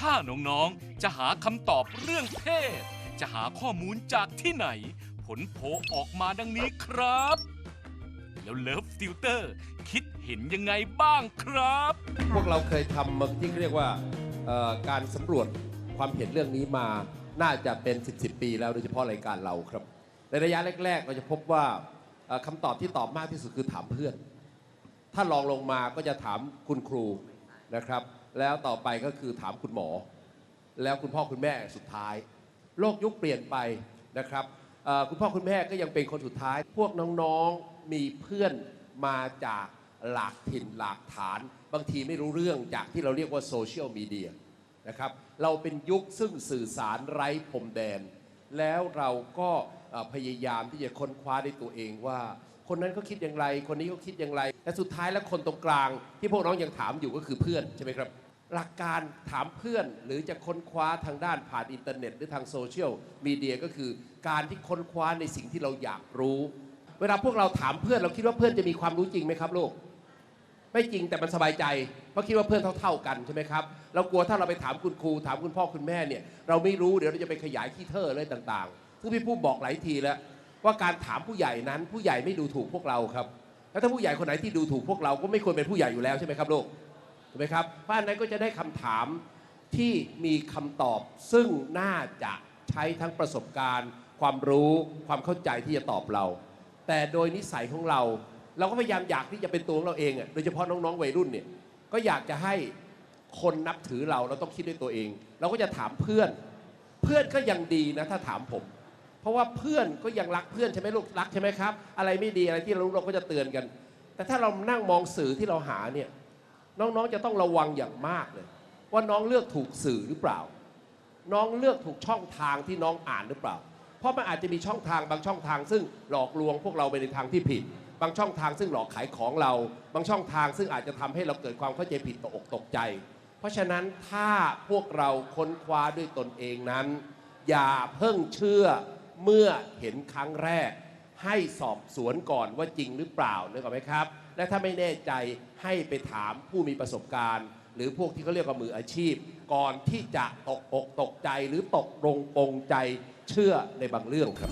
ถ้าน้องๆ จะหาคำตอบเรื่องเพศ จะหาข้อมูลจากที่ไหน ผลโผออกมาดังนี้ครับ แล้วเลิฟติวเตอร์คิดเห็นยังไงบ้างครับ พวกเราเคยทำมาที่เรียกว่าเอ่อการสำรวจความเห็นเรื่องนี้มาน่าจะเป็น 10 10ปีแล้วโดยเฉพาะรายการเราครับ ในระยะแรก ๆ เราจะพบว่าเอ่อคำตอบที่ตอบมากที่สุดคือถามเพื่อน ถ้าลองลงมาก็จะถามคุณครู นะครับ แล้วต่อไปก็คือถามคุณหมอ แล้วคุณพ่อคุณแม่สุดท้าย โลกยุคเปลี่ยนไปนะครับคุณพ่อคุณแม่ก็ยังเป็นคนสุดท้าย พวกน้องๆมีเพื่อนมาจากหลากถิ่นหลากฐาน บางทีไม่รู้เรื่องจากที่เราเรียกว่าโซเชียลมีเดียนะครับเราเป็นยุคซึ่งสื่อสารไร้พรมแดน แล้วเราก็พยายามที่จะค้นคว้าด้วยตัวเองว่า คนนั้นเขาคิดอย่างไร คนนี้เขาคิดอย่างไร และสุดท้ายแล้วคนตรงกลาง ที่พวกน้องยังถามอยู่ก็คือเพื่อนใช่ไหมครับ หลักการถามเพื่อนหรือจะค้นคว้าทางด้านผ่านอินเทอร์เน็ต หรือทางโซเชียลมีเดียก็คือ การที่ค้นคว้าในสิ่งที่เราอยากรู้ เวลาพวกเราถามเพื่อนเราคิดว่าเพื่อนจะมีความรู้จริงไหมครับลูกไม่จริงแต่มันสบายใจเพราะคิดว่าเพื่อนเท่าๆกันใช่ไหมครับเรากลัวถ้าเราไปถามคุณครูถามคุณพ่อคุณแม่เนี่ยเราไม่รู้เดี๋ยวเราจะไปขยายขี้เท่ออะไรต่างๆซึ่งพี่ผู้บอกหลายทีแล้ว ว่าการถามผู้ใหญ่นั้นผู้ใหญ่ไม่ดูถูกพวกเราครับแล้วถ้าผู้ใหญ่คนไหนที่ดูถูกพวกเราก็ไม่ควรเป็นผู้ใหญ่อยู่แล้วใช่ไหมครับลูกถูกไหมครับเพราะนนั้นก็จะได้คำถามที่มีคำตอบซึ่งน่าจะใช้ทั้งประสบการณ์ ความรู้ความเข้าใจที่จะตอบเรา แต่โดยนิสัยของเรา เราก็พยายามอยากที่จะเป็นตัวของเราเองอะโดยเฉพาะน้องๆวัยรุ่นเนี่ยก็อยากจะให้คนนับถือเราเราต้องคิดด้วยตัวเอง เราก็จะถามเพื่อน เพื่อนก็ยังดีนะถ้าถามผม เพราะว่าเพื่อนก็ยังรักเพื่อนใช่ไหมลูกรักใช่ไหมครับ อะไรไม่ดีอะไรที่เรารู้เราก็จะเตือนกัน แต่ถ้าเรานั่งมองสื่อที่เราหาเนี่ยน้องๆจะต้องระวังอย่างมากเลย ว่าน้องเลือกถูกสื่อหรือเปล่า น้องเลือกถูกช่องทางที่น้องอ่านหรือเปล่า เพราะมันอาจจะมีช่องทางบางช่องทาง ซึ่งหลอกลวงพวกเราไปในทางที่ผิด บางช่องทางซึ่งหลอกขายของเรา บางช่องทางซึ่งอาจจะทำให้เราเกิดความเข้าใจผิดตกอกตกใจ เพราะฉะนั้นถ้าพวกเราค้นคว้าด้วยตนเองนั้น อย่าเพิ่งเชื่อ เมื่อเห็นครั้งแรก ให้สอบสวนก่อนว่าจริงหรือเปล่านึกออกไหมครับ และถ้าไม่แน่ใจให้ไปถามผู้มีประสบการณ์ หรือพวกที่เขาเรียกว่ามืออาชีพ ก่อนที่จะตกอกตกใจหรือตกลงปงใจเชื่อในบางเรื่องครับ